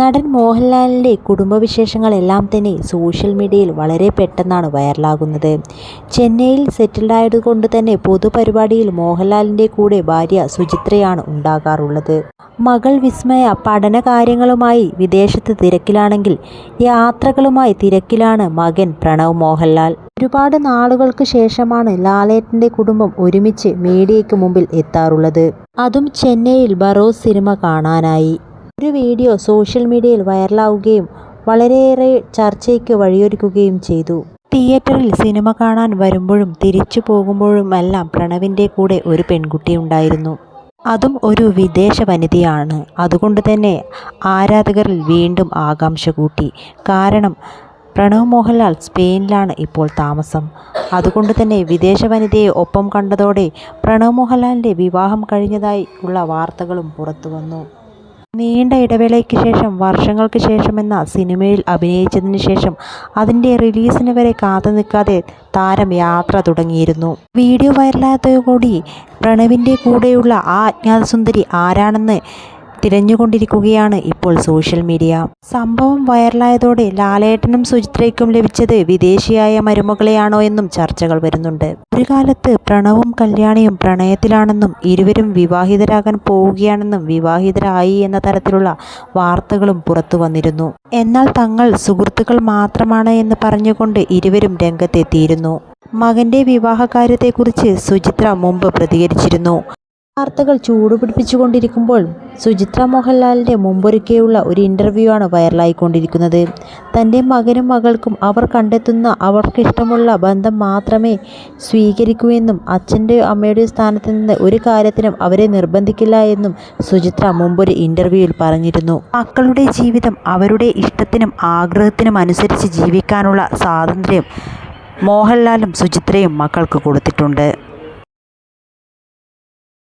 നടൻ മോഹൻലാലിന്റെ കുടുംബവിശേഷങ്ങളെല്ലാം തന്നെ സോഷ്യൽ മീഡിയയിൽ വളരെ പെട്ടെന്നാണ് വൈറലാകുന്നത്. ചെന്നൈയിൽ സെറ്റിൽഡായതുകൊണ്ട് തന്നെ പൊതുപരിപാടിയിൽ മോഹൻലാലിന്റെ കൂടെ ഭാര്യ സുചിത്രയാണ് ഉണ്ടാകാറുള്ളത്. മകൾ വിസ്മയ പഠനകാര്യങ്ങളുമായി വിദേശത്ത് തിരക്കിലാണെങ്കിൽ യാത്രകളുമായി തിരക്കിലാണ് മകൻ പ്രണവ് മോഹൻലാൽ. ഒരുപാട് നാളുകൾക്ക് ശേഷമാണ് ലാലേട്ടന്റെ കുടുംബം ഒരുമിച്ച് മീഡിയയ്ക്ക് മുമ്പിൽ എത്താറുള്ളത്. അതും ചെന്നൈയിൽ ബറോസ് സിനിമ കാണാനായി. ഒരു വീഡിയോ സോഷ്യൽ മീഡിയയിൽ വൈറലാവുകയും വളരെയേറെ ചർച്ചയ്ക്ക് വഴിയൊരുക്കുകയും ചെയ്തു. തിയേറ്ററിൽ സിനിമ കാണാൻ വരുമ്പോഴും തിരിച്ചു പോകുമ്പോഴും എല്ലാം പ്രണവിന്റെ കൂടെ ഒരു പെൺകുട്ടി ഉണ്ടായിരുന്നു. അതും ഒരു വിദേശ വനിതയാണ്. അതുകൊണ്ട് തന്നെ ആരാധകരിൽ വീണ്ടും ആകാംക്ഷ കൂട്ടി. കാരണം പ്രണവ് മോഹൻലാൽ സ്പെയിനിലാണ് ഇപ്പോൾ താമസം. അതുകൊണ്ട് തന്നെ വിദേശ വനിതയെ ഒപ്പം കണ്ടതോടെ പ്രണവ് മോഹൻലാലിന്റെ വിവാഹം കഴിഞ്ഞതായി ഉള്ള വാർത്തകളും പുറത്തു വന്നു നീണ്ട ഇടവേളയ്ക്ക് ശേഷം വർഷങ്ങൾക്ക് ശേഷം എന്ന സിനിമയിൽ അഭിനയിച്ചതിന് ശേഷം അതിന്റെ റിലീസിന് വരെ കാത്തു നിൽക്കാതെ താരം യാത്ര തുടങ്ങിയിരുന്നു. വീഡിയോ വൈറലായതോടുകൂടി പ്രണവിന്റെ കൂടെയുള്ള ആ അജ്ഞാത സുന്ദരി ആരാണെന്ന് തിരഞ്ഞുകൊണ്ടിരിക്കുകയാണ് ഇപ്പോൾ സോഷ്യൽ മീഡിയ. സംഭവം വൈറലായതോടെ ലാലേട്ടനും സുചിത്രയ്ക്കും ലഭിച്ചത് വിദേശിയായ മരുമകളെയാണോ എന്നും ചർച്ചകൾ വരുന്നുണ്ട്. ഒരു കാലത്ത് പ്രണവും കല്യാണിയും പ്രണയത്തിലാണെന്നും ഇരുവരും വിവാഹിതരാകാൻ പോവുകയാണെന്നും വിവാഹിതരായി എന്ന തരത്തിലുള്ള വാർത്തകളും പുറത്തു വന്നിരുന്നു. എന്നാൽ തങ്ങൾ സുഹൃത്തുക്കൾ മാത്രമാണ് എന്ന് പറഞ്ഞുകൊണ്ട് ഇരുവരും രംഗത്തെത്തിയിരുന്നു. മകന്റെ വിവാഹകാര്യത്തെക്കുറിച്ച് സുചിത്ര മുമ്പ് പ്രതികരിച്ചിരുന്നു. വാർത്തകൾ ചൂടുപിടിപ്പിച്ചുകൊണ്ടിരിക്കുമ്പോൾ സുചിത്ര മോഹൻലാലിന്റെ മുമ്പൊരുക്കെയുള്ള ഒരു ഇന്റർവ്യൂ ആണ് വൈറലായിക്കൊണ്ടിരിക്കുന്നത്. തന്റെ മകനും മകൾക്കും അവർ കണ്ടെത്തുന്ന അവർക്കിഷ്ടമുള്ള ബന്ധം മാത്രമേ സ്വീകരിക്കൂ അച്ഛന്റെയോ അമ്മയുടെയോ സ്ഥാനത്ത് നിന്ന് ഒരു കാര്യത്തിനും അവരെ നിർബന്ധിക്കില്ല എന്നും സുചിത്ര മുമ്പൊരു ഇന്റർവ്യൂവിൽ പറഞ്ഞിരുന്നു. മക്കളുടെ ജീവിതം അവരുടെ ഇഷ്ടത്തിനും ആഗ്രഹത്തിനും അനുസരിച്ച് ജീവിക്കാനുള്ള സ്വാതന്ത്ര്യം മോഹൻലാലും സുചിത്രയും മക്കൾക്ക് കൊടുത്തിട്ടുണ്ട്.